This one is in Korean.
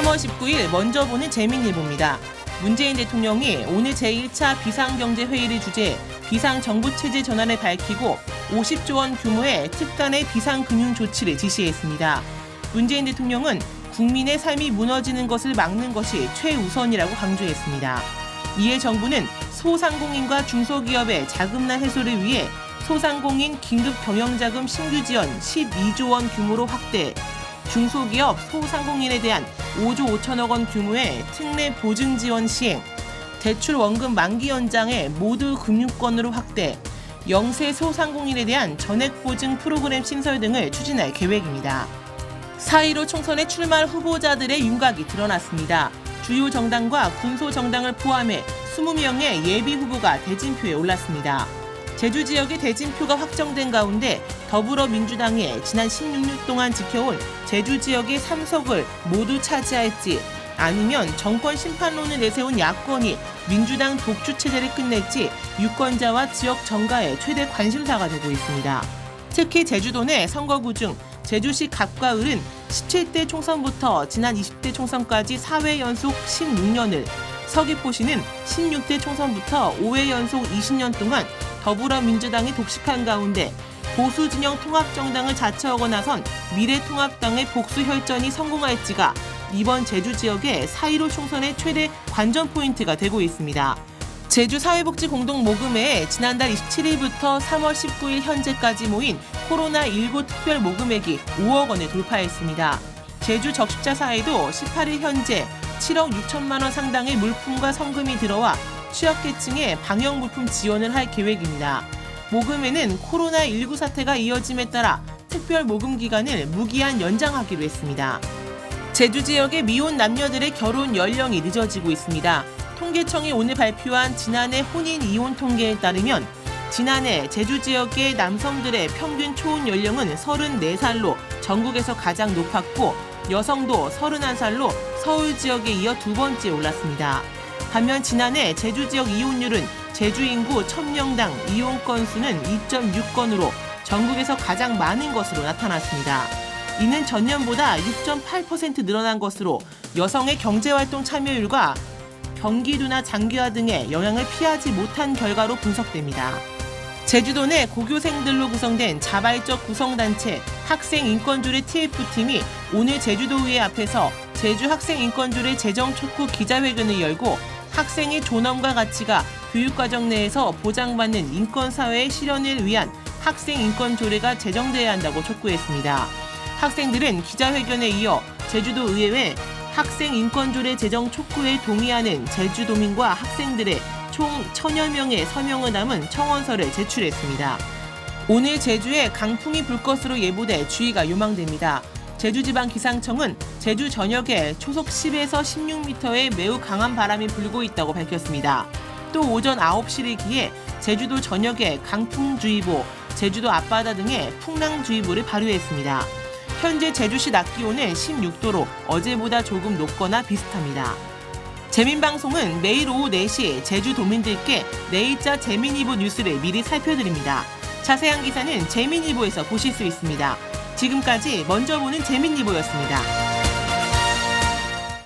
3월 19일 먼저 보는 재민일보입니다. 문재인 대통령이 오늘 제1차 비상경제회의를 주재해 비상정부체제 전환을 밝히고 50조 원 규모의 특단의 비상금융 조치를 지시했습니다. 문재인 대통령은 국민의 삶이 무너지는 것을 막는 것이 최우선이라고 강조했습니다. 이에 정부는 소상공인과 중소기업의 자금난 해소를 위해 소상공인 긴급 경영자금 신규 지원 12조 원 규모로 확대, 중소기업 소상공인에 대한 5조 5천억 원 규모의 특례 보증 지원 시행, 대출 원금 만기 연장의 모두 금융권으로 확대, 영세 소상공인에 대한 전액 보증 프로그램 신설 등을 추진할 계획입니다. 4.15 총선에 출마할 후보자들의 윤곽이 드러났습니다. 주요 정당과 군소 정당을 포함해 20명의 예비 후보가 대진표에 올랐습니다. 제주 지역의 대진표가 확정된 가운데 더불어민주당이 지난 16년 동안 지켜온 제주 지역의 삼석을 모두 차지할지 아니면 정권 심판론을 내세운 야권이 민주당 독주 체제를 끝낼지 유권자와 지역 정가의 최대 관심사가 되고 있습니다. 특히 제주도 내 선거구 중 제주시 갑과 을은 17대 총선부터 지난 20대 총선까지 4회 연속 16년을 서귀포시는 16대 총선부터 5회 연속 20년 동안 더불어민주당이 독식한 가운데 보수 진영 통합정당을 자처하고 나선 미래통합당의 복수 혈전이 성공할지가 이번 제주 지역의 4.15 총선의 최대 관전 포인트가 되고 있습니다. 제주 사회복지 공동 모금회에 지난달 27일부터 3월 19일 현재까지 모인 코로나19 특별 모금액이 5억 원을 돌파했습니다. 제주 적십자사에도 18일 현재 7억 6천만 원 상당의 물품과 성금이 들어와 취약계층에 방역 물품 지원을 할 계획입니다. 모금에는 코로나19 사태가 이어짐에 따라 특별 모금 기간을 무기한 연장하기로 했습니다. 제주 지역의 미혼 남녀들의 결혼 연령이 늦어지고 있습니다. 통계청이 오늘 발표한 지난해 혼인 이혼 통계에 따르면 지난해 제주 지역의 남성들의 평균 초혼 연령은 34살로 전국에서 가장 높았고 여성도 31살로 서울 지역에 이어 두 번째 올랐습니다. 반면 지난해 제주 지역 이혼율은 제주 인구 1000명당 이혼 건수는 2.6건으로 전국에서 가장 많은 것으로 나타났습니다. 이는 전년보다 6.8% 늘어난 것으로 여성의 경제활동 참여율과 경기도나 장기화 등의 영향을 피하지 못한 결과로 분석됩니다. 제주도 내 고교생들로 구성된 자발적 구성단체 학생인권조례 TF팀이 오늘 제주도의회 앞에서 제주 학생 인권조례 재정 촉구 기자회견을 열고 학생의 존엄과 가치가 교육과정 내에서 보장받는 인권사회의 실현을 위한 학생 인권 조례가 제정돼야 한다고 촉구했습니다. 학생들은 기자회견에 이어 제주도 의회에 학생 인권 조례 제정 촉구에 동의하는 제주도민과 학생들의 총 천여 명의 서명을 담은 청원서를 제출했습니다. 오늘 제주에 강풍이 불 것으로 예보돼 주의가 요망됩니다. 제주지방기상청은 제주 전역에 초속 10에서 16m의 매우 강한 바람이 불고 있다고 밝혔습니다. 또 오전 9시를 기해 제주도 전역에 강풍주의보, 제주도 앞바다 등의 풍랑주의보를 발효했습니다. 현재 제주시 낮 기온은 16도로 어제보다 조금 높거나 비슷합니다. 재민방송은 매일 오후 4시 제주도민들께 내일자 재민이보 뉴스를 미리 살펴드립니다. 자세한 기사는 재민이보에서 보실 수 있습니다. 지금까지 먼저 보는 재민이 보였습니다.